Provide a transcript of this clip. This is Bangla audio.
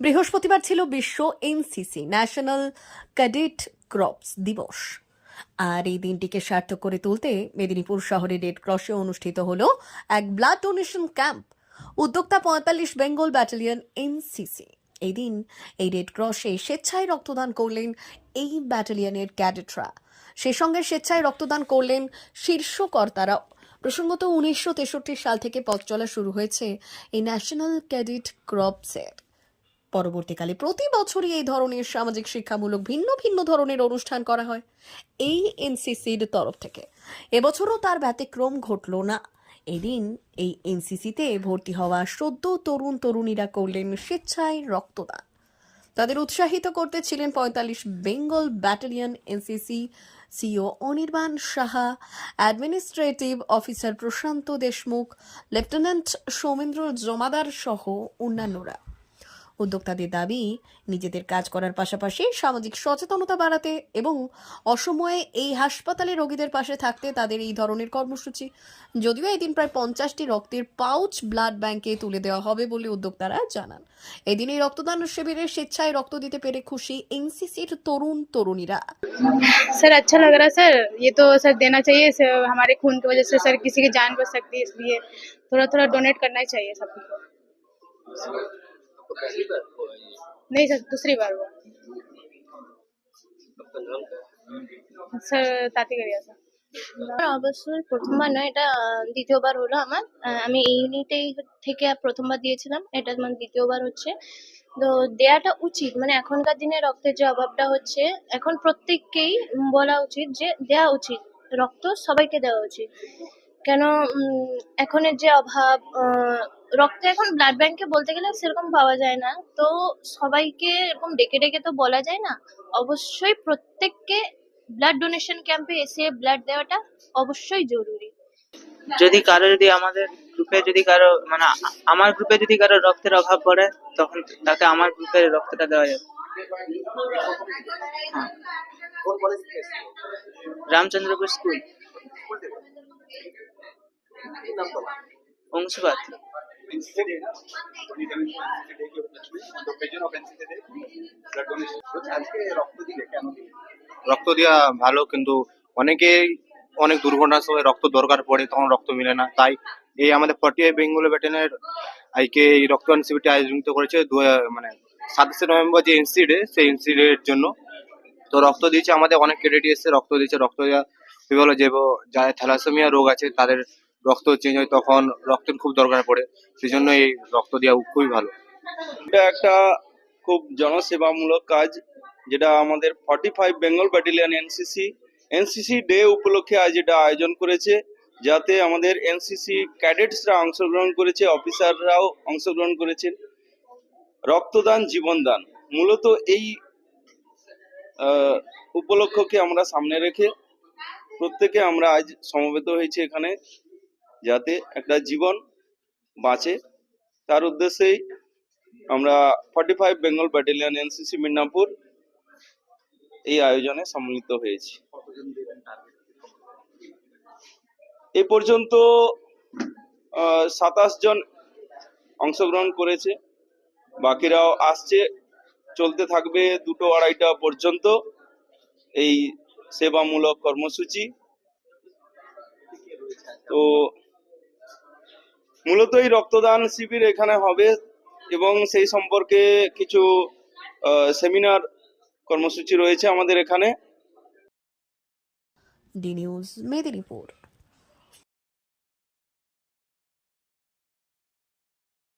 বৃহস্পতিবার ছিল বিশ্ব এনসিসি, ন্যাশনাল ক্যাডেট ক্রপস দিবস। আর এই দিনটিকে সার্থক করে তুলতে মেদিনীপুর শহরে রেড ক্রসে অনুষ্ঠিত হল এক ব্লাড ডোনেশন ক্যাম্প। উদ্যোক্তা পঁয়তাল্লিশ বেঙ্গল ব্যাটালিয়ন এনসিসি। এই দিন এই রেড ক্রসে স্বেচ্ছায় রক্তদান করলেন এই ব্যাটালিয়নের ক্যাডেটরা। সে সঙ্গে স্বেচ্ছায় রক্তদান করলেন শীর্ষ কর্তারা প্রসঙ্গত উনিশশো তেষট্টি সাল থেকে পথ চলা শুরু হয়েছে এই ন্যাশনাল ক্যাডেট ক্রপসের। পরবর্তীকালে প্রতি বছরই এই ধরনের সামাজিক শিক্ষামূলক ভিন্ন ভিন্ন ধরনের অনুষ্ঠান করা হয় এই এনসিসির তরফ থেকে। এবছরও তার ব্যতিক্রম ঘটল না। এদিন এই এনসিসিতে ভর্তি হওয়া সদ্য তরুণ তরুণীরা করলেন স্বেচ্ছায় রক্তদান। তাদের উৎসাহিত করতে ছিলেন পঁয়তাল্লিশ Bengal battalion NCC CO Anirban Saha, administrative officer Prashanta Deshmukh, lieutenant Soumendra Jamadar সহ অন্যান্যরা। উদ্যোক্তাদের দাবি নিজেদের কাজ করার পাশাপাশি সামাজিক সচেতনতা বাড়াতে এবং অসময়ে এই হাসপাতালে রোগীদের পাশে থাকতে তাদের এই ধরনের কর্মসূচি যদিও এই দিন প্রায় পঞ্চাশটি রক্তের পাউচ ব্লাড ব্যাংকে তুলে দেওয়া হবে বলে উদ্যোক্তারা জানান এদিন এই রক্তদান শিবিরে স্বেচ্ছায় রক্ত দিতে পেরে খুশি এনসিসির তরুণ তরুণীরা सर अच्छा लग रहा है सर ये तो सर देना चाहिए सर, हमारे खून की वजह से सर किसी की जान बच सकती है इसलिए थोड़ा थोड़ा डोनेट करना ही चाहिए सबको नहीं सर दूसरी बार हुआ স্যার তাঁতিগাড়িয়া স্যার আমার অবশ্যই প্রথমবার নয় এটা আহ, দ্বিতীয়বার হলো আমার আহ, আমি এই ইউনিটেই থেকে প্রথমবার দিয়েছিলাম এটা মানে দ্বিতীয়বার হচ্ছে তো দেয়াটা উচিত মানে এখনকার দিনে রক্তের যে অভাবটা হচ্ছে এখন প্রত্যেককেই বলা উচিত যে দেওয়া উচিত রক্ত সবাইকে দেওয়া উচিত কেন উম, এখনের যে অভাব আহ, রক্ত এখন ব্লাড ব্যাংকে বলতে গেলে সেরকম পাওয়া যায় না। তো সবাইকে এরকম ডেকে ডেকে তো বলা যায় না। অবশ্যই প্রত্যেককে ব্লাড ডোনেশন ক্যাম্পে এসে ব্লাড দেওয়াটা অবশ্যই জরুরি। যদি কারও যদি আমাদের গ্রুপে যদি কারও মানে আমার গ্রুপে যদি কারও রক্তের অভাব পড়ে, তখন তাকে আমার গ্রুপে রক্তটা দেওয়া যাবে। হ্যাঁ। রামচন্দ্রপুর স্কুল। রক্ত দেওয়া ভালো, কিন্তু অনেকেই অনেক দুর্ঘটনার সময় রক্ত দরকার পড়ে, তখন রক্ত মিলে না। তাই এই আমাদের আই বেঙ্গল ব্যাটেনের আইকে এই রক্তদান শিবিরটি আয়োজিত করেছে দু হাজার মানে সাতাশে নভেম্বর যে ইনসিডে সেই ইনসিডের জন্য। তো রক্ত দিয়েছে আমাদের অনেক ক্রেডিট এসছে, রক্ত দিয়েছে, রক্ত দেওয়া বিভিন্ন যে যাদের থ্যালাসেমিয়া রোগ আছে, তাদের রক্ত চেঞ্জ হয় তখন রক্তের খুব দরকার পড়ে সেই জন্য এই রক্ত দেওয়া খুবই ভালো। এটা একটা খুব জনসেবামূলক কাজ, যেটা আমাদের forty five Bengal battalion NCC NCC day উপলক্ষে আজ এটা আয়োজন করেছে, যাতে আমাদের এনসিসি ক্যাডেটসরা অংশগ্রহণ করেছে অফিসাররাও অংশগ্রহণ করেছেন। রক্তদান, জীবনদান, মূলত এই উপলক্ষকে আমরা সামনে রেখে প্রত্যেকে আমরা আজ সমবেত হয়েছি এখানে। যাতে একটা জীবন বাঁচে। তার উদ্দেশ্যেই আমরা forty five Bengal battalion NCC Midnapore এই আয়োজনে সম্মিলিত হয়েছি। এ পর্যন্ত সাতাশ জন অংশগ্রহণ করেছে। বাকিরাও আসছে, চলতে থাকবে দুটো আড়াইটা পর্যন্ত এই সেবামূলক কর্মসূচি। তো মূলত এই রক্তদান শিবির এখানে হবে এবং সেই সম্পর্কে কিছু সেমিনার কর্মসূচি রয়েছে আমাদের এখানে। D news Medinipur.